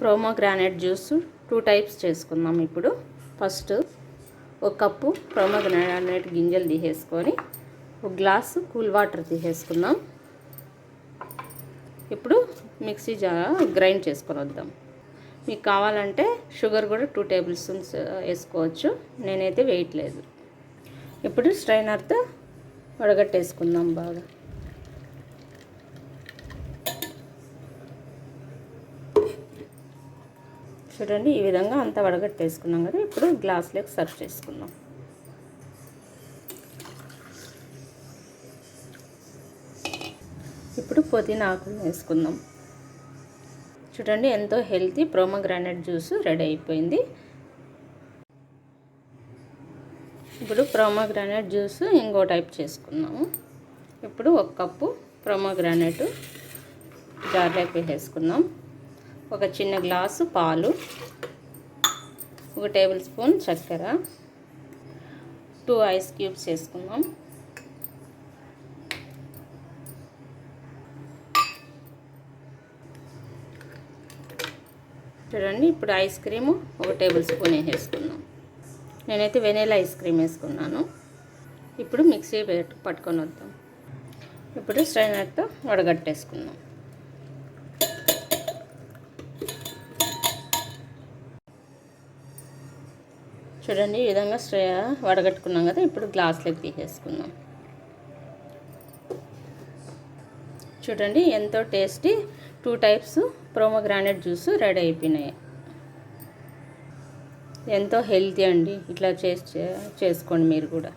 Promo granite juice two types చేసుకుందాం ఇప్పుడు. First ఒక కప్పు ప్రోమో గ్రానైట్ గింజలు తీసేసుకొని ఒక గ్లాసు కూల్ వాటర్ తీసేసుకుందాం. ఇప్పుడు మిక్సీ జార్ గ్రైండ్ చేసుకొని వద్దాం. మీకు కావాలంటే షుగర్ కూడా టూ టేబుల్ స్పూన్స్ వేసుకోవచ్చు. నేనైతే వేయట్లేదు ఇప్పుడు స్ట్రైనర్తో వడగట్టేసుకుందాం బాగా. చూడండి ఈ విధంగా అంతా వడగట్టేసుకున్నాం కదా ఇప్పుడు గ్లాస్లోకి సర్వ్ చేసుకుందాం. ఇప్పుడు పుదీనా ఆకులు వేసుకుందాం. చూడండి ఎంతో హెల్తీ ప్రోమోగ్రానైట్ జ్యూస్ రెడీ అయిపోయింది. ఇప్పుడు ప్రోమోగ్రానైట్ జ్యూస్ ఇంకో టైప్ చేసుకున్నాము ఇప్పుడు ఒక కప్పు ప్రోమోగ్రానైట్ జార్లోకి వేసుకుందాం. ఒక చిన్న గ్లాసు పాలు ఒక టేబుల్ స్పూన్ చక్కెర టూ ఐస్ క్యూబ్స్ వేసుకుందాం. చూడండి ఇప్పుడు ఐస్ క్రీము ఒక టేబుల్ స్పూన్ వేసుకున్నాం నేనైతే వెనీలా ఐస్ క్రీమ్ వేసుకున్నాను. ఇప్పుడు మిక్సీ పెట్టు పట్టుకొని వద్దాం. ఇప్పుడు స్ట్రైనర్తో వడగట్టేసుకుందాం. చూడండి ఈ విధంగా స్ట్రే వడగట్టుకున్నాం కదా ఇప్పుడు గ్లాస్లోకి తీసేసుకుందాం. చూడండి ఎంతో tasty two types pomegranate juice ready అయిపోయినాయి. ఎంతో హెల్తీ అండి ఇట్లా చేసి చేసుకోండి మీరు కూడా.